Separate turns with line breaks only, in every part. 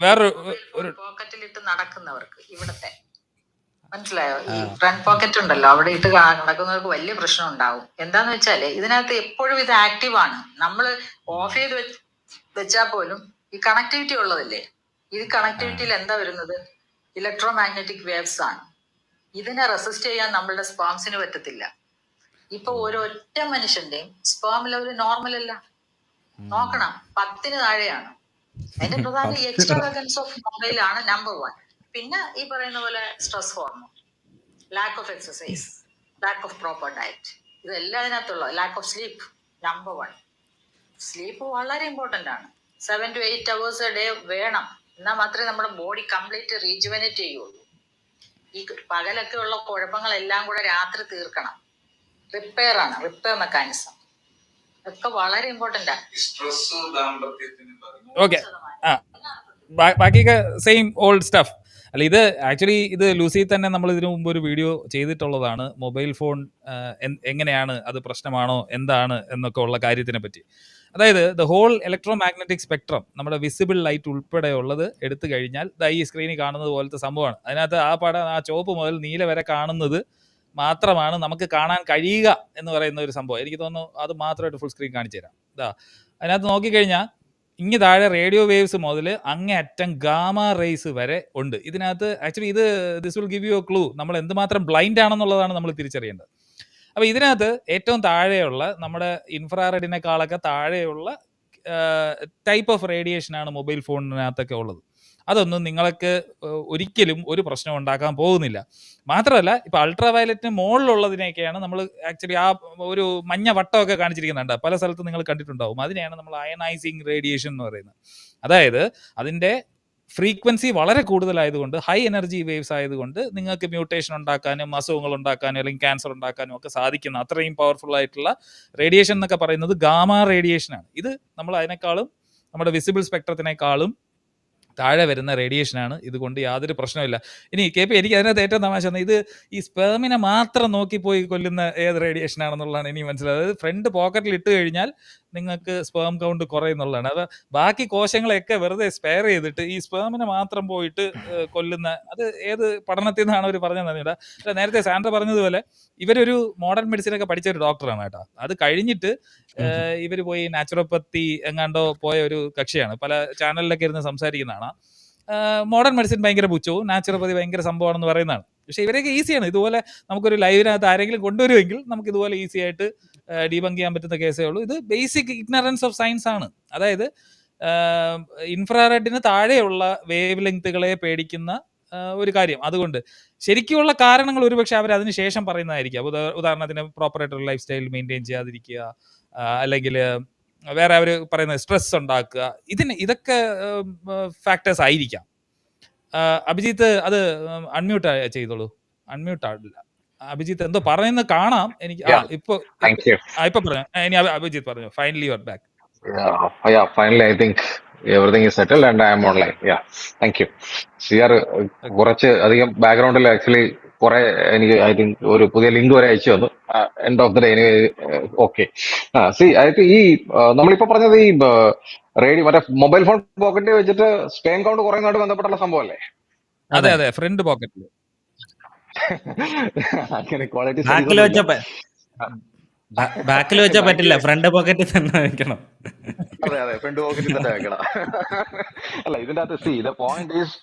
വേറൊരു ഒരു
പോക്കറ്റിലിട്ട് നടക്കുന്നവർക്ക് ഇവിടത്തെ. മനസ്സിലായോ? ഈ ഫ്രണ്ട് പോക്കറ്റ് ഉണ്ടല്ലോ അവിടെ ഇട്ട് നടക്കുന്നവർക്ക് വലിയ പ്രശ്നം ഉണ്ടാവും എന്താന്ന് വെച്ചാൽ ഇതിനകത്ത് എപ്പോഴും ഇത് ആക്റ്റീവ് ആണ്. നമ്മൾ ഓഫ് ചെയ്ത് വെച്ച് വെച്ചാൽ പോലും ഈ കണക്ടിവിറ്റി ഉള്ളതല്ലേ? ഈ കണക്ടിവിറ്റിയിൽ എന്താ വരുന്നത്? ഇലക്ട്രോ മാഗ്നറ്റിക് വേവ്സ് ആണ്. ഇതിനെ റെസിസ്റ്റ് ചെയ്യാൻ നമ്മളുടെ സ്പാംസിന് പറ്റത്തില്ല. ഇപ്പൊ ഒരൊറ്റ മനുഷ്യന്റെയും സ്പാം ലെവൽ നോർമൽ അല്ല. നോക്കണം പത്തിന് താഴെയാണ്. അതിന്റെ പ്രധാന എക്സ്ട്രാവഗൻസ് ഓഫ് മൊബൈൽ ആണ് നമ്പർ വൺ പിന്നെ ഈ പറയുന്ന പോലെ stress hormone lack of exercise lack of proper diet ഇതെല്ലാം അതിനകത്തുള്ള lack of sleep number one sleep വളരെ ഇമ്പോർട്ടന്റ് ആണ്. Seven to eight hours a day വേണം. എന്നാൽ മാത്രമേ നമ്മുടെ ബോഡി കംപ്ലീറ്റ് റീജുവനേറ്റ് ചെയ്യുള്ളൂ. ഈ പകലൊക്കെ ഉള്ള കുഴപ്പങ്ങളെല്ലാം കൂടെ രാത്രി തീർക്കണം. റിപ്പയർ ആണ് റിപ്പയർ മെക്കാനിസം ഒക്കെ വളരെ ഇമ്പോർട്ടന്റ്
ഓക്കെ ആ. ബാക്കിയൊക്കെ സെയിം ഓൾഡ് സ്റ്റഫ് അല്ല ഇത് ആക്ച്വലി ഇത് ലൂസി തന്നെ നമ്മൾ ഇതിനു മുമ്പ് ഒരു വീഡിയോ ചെയ്തിട്ടുള്ളതാണ്. മൊബൈൽ ഫോൺ എങ്ങനെയാണ് അത് പ്രശ്നമാണോ എന്താണ് എന്നൊക്കെ ഉള്ള കാര്യത്തിനെ പറ്റി. അതായത് the whole electromagnetic spectrum നമ്മുടെ വിസിബിൾ ലൈറ്റ് ഉൾപ്പെടെ ഉള്ളത് എടുത്തു കഴിഞ്ഞാൽ ദാ ഈ സ്ക്രീനിൽ കാണുന്നത് പോലത്തെ സംഭവമാണ്. അതിനകത്ത് ആ പടം ആ ചുവപ്പ് മുതൽ നീല വരെ കാണുന്നത് മാത്രമാണ് നമുക്ക് കാണാൻ കഴിയുക എന്ന് പറയുന്ന ഒരു സംഭവം. എനിക്ക് തോന്നുന്നു അത് മാത്രമായിട്ട് ഫുൾ സ്ക്രീൻ കാണിച്ചു തരാം. ഇതാ അതിനകത്ത് നോക്കിക്കഴിഞ്ഞാൽ ഇങ്ങ് താഴെ റേഡിയോ വേവ്സ് മുതൽ അങ്ങേ അറ്റം ഗാമ റേസ് വരെ ഉണ്ട്. ഇതിനകത്ത് ആക്ച്വലി ഇത് this will give you a clue നമ്മൾ എന്തുമാത്രം ബ്ലൈൻഡ് ആണെന്നുള്ളതാണ് നമ്മൾ തിരിച്ചറിയേണ്ടത്. അപ്പോൾ ഇതിനകത്ത് ഏറ്റവും താഴെയുള്ള നമ്മുടെ ഇൻഫ്രാറെഡിനേക്കാളൊക്കെ താഴെയുള്ള ടൈപ്പ് ഓഫ് റേഡിയേഷനാണ് മൊബൈൽ ഫോണിനകത്തൊക്കെ ഉള്ളത്. അതൊന്നും നിങ്ങൾക്ക് ഒരിക്കലും ഒരു പ്രശ്നം ഉണ്ടാക്കാൻ പോകുന്നില്ല. മാത്രമല്ല ഇപ്പൊ അൾട്രാ വയലറ്റിന് മുകളിലുള്ളതിനെയൊക്കെയാണ് നമ്മൾ ആക്ച്വലി ആ ഒരു മഞ്ഞ വട്ടമൊക്കെ കാണിച്ചിരിക്കുന്നുണ്ട്. പല സ്ഥലത്തും നിങ്ങൾ കണ്ടിട്ടുണ്ടാവും. അതിനെയാണ് നമ്മൾ അയനൈസിങ് റേഡിയേഷൻ എന്ന് പറയുന്നത്. അതായത് അതിന്റെ ഫ്രീക്വൻസി വളരെ കൂടുതലായതുകൊണ്ട് ഹൈ എനർജി വേവ്സ് ആയതുകൊണ്ട് നിങ്ങൾക്ക് മ്യൂട്ടേഷൻ ഉണ്ടാക്കാനും അസുഖങ്ങൾ ഉണ്ടാക്കാനും അല്ലെങ്കിൽ ക്യാൻസർ ഉണ്ടാക്കാനും ഒക്കെ സാധിക്കുന്ന അത്രയും പവർഫുൾ ആയിട്ടുള്ള റേഡിയേഷൻ എന്നൊക്കെ പറയുന്നത് ഗാമ റേഡിയേഷൻ ആണ്. ഇത് നമ്മൾ അതിനേക്കാളും നമ്മുടെ വിസിബിൾ സ്പെക്ട്രത്തിനേക്കാളും താഴെ വരുന്ന റേഡിയേഷൻ ആണ്. ഇതുകൊണ്ട് യാതൊരു പ്രശ്നമില്ല ഇനി കെ പി എനിക്ക് അതിനകത്ത് ഏറ്റവും തമാശ ഇത് ഈ സ്പേമിനെ മാത്രം നോക്കിപ്പോയി കൊല്ലുന്ന ഏത് റേഡിയേഷൻ ആണെന്നുള്ളതാണ് ഇനി മനസ്സിലായത് ഫ്രണ്ട് പോക്കറ്റിൽ ഇട്ട് കഴിഞ്ഞാൽ നിങ്ങൾക്ക് സ്പേം കൗണ്ട് കുറയുന്നുള്ളതാണ് അത് ബാക്കി കോശങ്ങളെയൊക്കെ വെറുതെ സ്പെയർ ചെയ്തിട്ട് ഈ സ്പേമിനെ മാത്രം പോയിട്ട് കൊല്ലുന്ന അത് ഏത് പഠനത്തിൽ നിന്നാണ് അവർ പറഞ്ഞത് പക്ഷേ നേരത്തെ സാൻഡ്ര പറഞ്ഞതുപോലെ ഇവരൊരു മോഡേൺ മെഡിസിൻ ഒക്കെ പഠിച്ച ഒരു ഡോക്ടറാണ് കേട്ടോ. അത് കഴിഞ്ഞിട്ട് ഇവർ പോയി നാച്ചുറോപ്പത്തി എങ്ങാണ്ടോ പോയ ഒരു കക്ഷിയാണ്. പല ചാനലിലൊക്കെ ഇരുന്ന് സംസാരിക്കുന്നതാണ് മോഡേൺ മെഡിസിൻ ഭയങ്കര പുച്ഛവും നാച്ചുറോപ്പതി ഭയങ്കര സംഭവമാണെന്ന് പറയുന്നതാണ്. പക്ഷേ ഇവരൊക്കെ ഈസിയാണ് ഇതുപോലെ നമുക്കൊരു ലൈവിനകത്ത് ആരെങ്കിലും കൊണ്ടുവരുമെങ്കിൽ നമുക്ക് ഇതുപോലെ ഈസി ആയിട്ട് ഡീബങ്ക് ചെയ്യാൻ പറ്റുന്ന കേസേ ഉള്ളൂ. ഇത് ബേസിക് ഇഗ്നറൻസ് ഓഫ് സയൻസ് ആണ്. അതായത് ഇൻഫ്രാറെഡിന് താഴെയുള്ള വേവ് ലെങ്ത്തുകളെ പേടിക്കുന്ന ഒരു കാര്യം. അതുകൊണ്ട് ശരിക്കുമുള്ള കാരണങ്ങൾ ഒരുപക്ഷെ അവർ അതിന് ശേഷം പറയുന്നതായിരിക്കും. ഉദാഹരണത്തിന് ആയിട്ടുള്ള ലൈഫ് സ്റ്റൈൽ മെയിന്റെയിൻ ചെയ്യാതിരിക്കുക അല്ലെങ്കിൽ വേറെ അവർ പറയുന്ന സ്ട്രെസ് ഉണ്ടാക്കുക. ഇതിന് ഇതൊക്കെ ഫാക്ടേഴ്സ് ആയിരിക്കാം. അഭിജിത്ത് അത് അൺമ്യൂട്ട് ചെയ്തോളൂ. അൺമ്യൂട്ട് ആവില്ല. അഭിജിത്ത് എന്തോ പറയുന്നത് കാണാം. എനിക്ക്. ഇപ്പൊ ആ, ഇപ്പൊ പറഞ്ഞു ഇനി അഭി- അഭിജിത്ത് പറഞ്ഞു? Finally your back
everything finally, I think everything is settled and I am online. Yeah, thank you. സിയാർ കുറച്ച് അധികം ബാക്ക്ഗ്രൗണ്ടിൽ ആക്ച്വലി കുറെ എനിക്ക് ഐ തിങ്ക് ഒരു പുതിയ ലിങ്ക് വരെ അയച്ചു വന്നു end of the day okay ആ സി അതായത് തിങ്ക് ഈ നമ്മളിപ്പോ പറഞ്ഞത് ഈ റേഡിയോ മറ്റേ മൊബൈൽ ഫോൺ പോക്കറ്റിൽ വെച്ചിട്ട് സ്പെയിൻ കൗണ്ട് കുറയുന്നതായിട്ട് ബന്ധപ്പെട്ടുള്ള സംഭവം അല്ലേ
അതെ. അതെ ഫ്രണ്ട് പോക്കറ്റിൽ
അങ്ങനെ ക്വാളിറ്റി
ബാക്കിൽ വെച്ച ബാക്കിൽ വെച്ചാ പറ്റില്ല. ഫ്രണ്ട് പോക്കറ്റിൽ തന്നെ വെക്കണം.
അതെ അതെ. ഫ്രണ്ട് പോക്കറ്റിൽ തന്നെ വെക്കണം. അല്ല ഇതിന്റെ അകത്ത് സി ദ പോയിന്റ് ഈസ്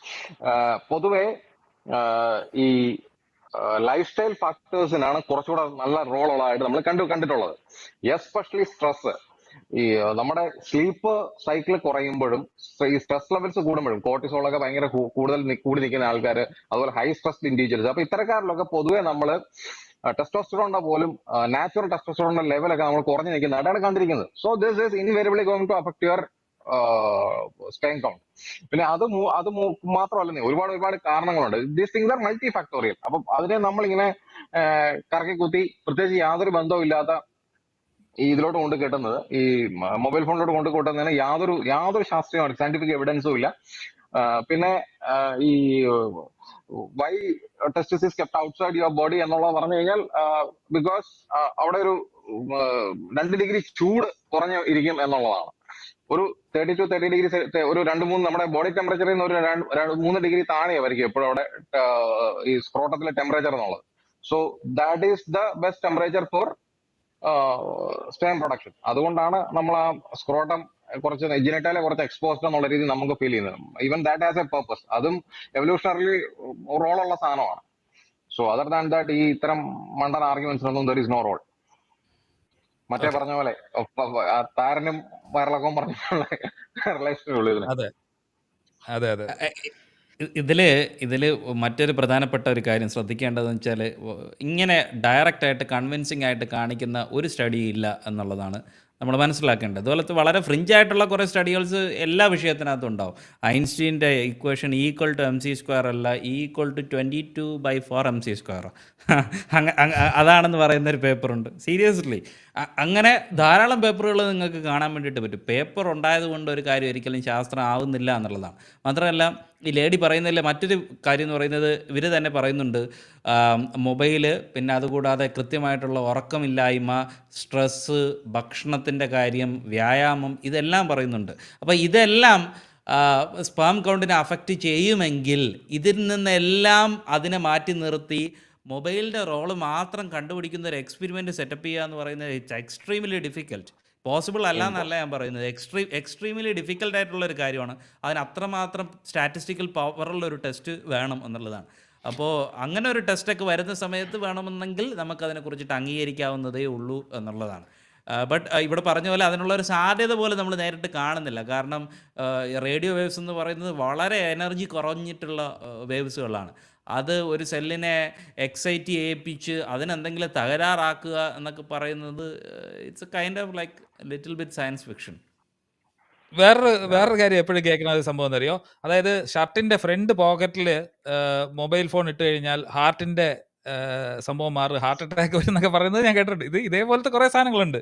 പൊതുവെ ഈ ലൈഫ് സ്റ്റൈൽ ഫാക്ടേഴ്സിനാണ് കുറച്ചുകൂടെ നല്ല റോൾ ഉള്ളതായിട്ട് നമ്മൾ കണ്ടു കണ്ടിട്ടുള്ളത്. എസ്പെഷ്യലി സ്ട്രെസ് ഈ നമ്മുടെ സ്ലീപ്പ് സൈക്കിൾ കുറയുമ്പോഴും ഈ സ്ട്രെസ് ലെവൽസ് കൂടുമ്പോഴും കോർട്ടിസോൾ ഒക്കെ ഭയങ്കര കൂടുതൽ കൂടി നിൽക്കുന്ന ആൾക്കാർ അതുപോലെ ഹൈ സ്ട്രെസ് ഇൻഡിവിജ്വൽസ്. അപ്പൊ ഇത്തരക്കാരിലൊക്കെ പൊതുവെ നമ്മൾ ടെസ്റ്റോസ്റ്ററോണിന്റെ പോലും നാച്ചുറൽ ടെസ്റ്റോസ്റ്ററോണിന്റെ ലെവലൊക്കെ നമ്മൾ കുറഞ്ഞു നിൽക്കുന്നതായിട്ടാണ് കണ്ടിരിക്കുന്നത്. So this is invariably going to affect your sperm count പിന്നെ അത് അത് മാത്രമല്ല ഒരുപാട് ഒരുപാട് കാരണങ്ങളുണ്ട്. These things are multifactorial അപ്പൊ അതിനെ നമ്മളിങ്ങനെ കറക്കി കുത്തി പ്രത്യേകിച്ച് യാതൊരു ബന്ധവും ഇല്ലാത്ത ഈ ഇതിലോട്ട് കൊണ്ട് കെട്ടുന്നത്. ഈ മൊബൈൽ ഫോണിലോട്ട് കൊണ്ട് കൂട്ടുന്നതിന് യാതൊരു യാതൊരു ശാസ്ത്രീയമാണ് സയന്റിഫിക് എവിഡൻസും ഇല്ല. പിന്നെ ഈ why test is kept outside your body എന്നുള്ളത് പറഞ്ഞു കഴിഞ്ഞാൽ ബിക്കോസ് അവിടെ ഒരു രണ്ട് ഡിഗ്രി ചൂട് കുറഞ്ഞു ഇരിക്കും എന്നുള്ളതാണ്. ഒരു തേർട്ടി ടു തേർട്ടി ഡിഗ്രി ഒരു രണ്ട് മൂന്ന് നമ്മുടെ ബോഡി ടെമ്പറേച്ചറിൽ നിന്ന് ഒരു രണ്ട് മൂന്ന് ഡിഗ്രി താഴെയായിരിക്കും എപ്പോഴും അവിടെ ഈ സ്ക്രോട്ടത്തിലെ ടെമ്പറേച്ചർ എന്നുള്ളത്. So that is the best temperature for sperm production അതുകൊണ്ടാണ് നമ്മൾ ആ സ്ക്രോട്ടം കുറച്ച് ജെനിറ്റാലെ കുറച്ച് എക്സ്പോസ്ഡ് എന്നുള്ള രീതി നമുക്ക് ഫീൽ ചെയ്യുന്നത്. Even that as a purpose അതും എവല്യൂഷണറി റോളുള്ള സാധനമാണ്. സോ അതർ ദാൻ ദാറ്റ് ഈ ഇത്തരം മണ്ടൻ ആർഗ്യുമെന്റ്സിനൊന്നും ദർ ഇസ് നോ റോൾ മറ്റേ പറഞ്ഞ പോലെ താരനും വയറിളക്കവും പറഞ്ഞ പോലെ ഉള്ളൂ ഇതിന്.
അതെ. അതെ അതെ.
ഇതിൽ ഇതിൽ മറ്റൊരു പ്രധാനപ്പെട്ട ഒരു കാര്യം ശ്രദ്ധിക്കേണ്ടതെന്ന് വെച്ചാൽ ഇങ്ങനെ ഡയറക്റ്റായിട്ട് കൺവിൻസിങ് ആയിട്ട് കാണിക്കുന്ന ഒരു സ്റ്റഡി ഇല്ല എന്നുള്ളതാണ് നമ്മൾ മനസ്സിലാക്കേണ്ടത്. അതുപോലത്തെ വളരെ ഫ്രിഞ്ച് ആയിട്ടുള്ള കുറേ സ്റ്റഡികൾസ് എല്ലാ വിഷയത്തിനകത്തും ഉണ്ടാവും. ഐൻസ്റ്റീന്റെ equation equal to m c square അല്ല equal to twenty two by four m c square അതാണെന്ന് പറയുന്ന ഒരു പേപ്പറുണ്ട്. സീരിയസ്ലി. അങ്ങനെ ധാരാളം പേപ്പറുകൾ നിങ്ങൾക്ക് കാണാൻ വേണ്ടിയിട്ട് പറ്റും. പേപ്പർ ഉണ്ടായതുകൊണ്ട് ഒരു കാര്യം ഒരിക്കലും ശാസ്ത്രം ആവുന്നില്ല എന്നുള്ളതാണ്. മാത്രമല്ല ഈ ലേഡി പറയുന്നതിലെ മറ്റൊരു കാര്യം എന്ന് പറയുന്നത് ഇവർ തന്നെ പറയുന്നുണ്ട് മൊബൈൽ പിന്നെ അതുകൂടാതെ കൃത്യമായിട്ടുള്ള ഉറക്കമില്ലായ്മ സ്ട്രെസ്സ് ഭക്ഷണത്തിന്റെ കാര്യം വ്യായാമം ഇതെല്ലാം പറയുന്നുണ്ട്. അപ്പോൾ ഇതെല്ലാം സ്പാം കൗണ്ടിനെ അഫക്റ്റ് ചെയ്യുമെങ്കിൽ ഇതിൽ നിന്നെല്ലാം അതിനെ മാറ്റി നിർത്തി മൊബൈലിന്റെ റോൾ മാത്രം കണ്ടുപിടിക്കുന്ന ഒരു എക്സ്പെരിമെന്റ് സെറ്റപ്പ് ചെയ്യുക എന്ന് പറയുന്നത് ഇറ്റ്സ് എക്സ്ട്രീംലി ഡിഫിക്കൽട്ട്. പോസിബിൾ അല്ല എന്നല്ല ഞാൻ പറയുന്നത്. എക്സ്ട്രീം എക്സ്ട്രീംലി ഡിഫിക്കൽട്ട് ആയിട്ടുള്ള ഒരു കാര്യമാണ്. അതിന് അത്രമാത്രം സ്റ്റാറ്റിസ്റ്റിക്കൽ പവറുള്ള ഒരു ടെസ്റ്റ് വേണം എന്നുള്ളതാണ്. അപ്പോൾ അങ്ങനെ ഒരു ടെസ്റ്റൊക്കെ വരുന്ന സമയത്ത് വേണമെന്നെങ്കിൽ നമുക്കതിനെക്കുറിച്ചിട്ട് അംഗീകരിക്കാവുന്നതേ ഉള്ളൂ എന്നുള്ളതാണ്. ബട്ട് ഇവിടെ പറഞ്ഞ പോലെ അതിനുള്ള ഒരു സാധ്യത പോലെ നമ്മൾ നേരിട്ട് കാണുന്നില്ല. കാരണം റേഡിയോ വേവ്സ് എന്ന് പറയുന്നത് വളരെ എനർജി കുറഞ്ഞിട്ടുള്ള വേവ്സുകളാണ് അത് ഒരു സെല്ലിനെ എക്സൈറ്റ് ചെയ്യിപ്പിച്ച് അതിനെന്തെങ്കിലും തകരാറാക്കുക എന്നൊക്കെ പറയുന്നത് it's a kind of like little bit science fiction
വേറൊരു വേറൊരു കാര്യം എപ്പോഴും കേൾക്കുന്ന ഒരു സംഭവം എന്നറിയോ അതായത് ഷർട്ടിന്റെ ഫ്രണ്ട് പോക്കറ്റിൽ മൊബൈൽ ഫോൺ ഇട്ട് കഴിഞ്ഞാൽ ഹാർട്ടിന്റെ സംഭവം മാറും. ഹാർട്ട് അറ്റാക്ക് വരും എന്നൊക്കെ പറയുന്നത് ഞാൻ കേട്ടിട്ടുണ്ട്. ഇത് ഇതേപോലത്തെ കുറെ സാധനങ്ങളുണ്ട്.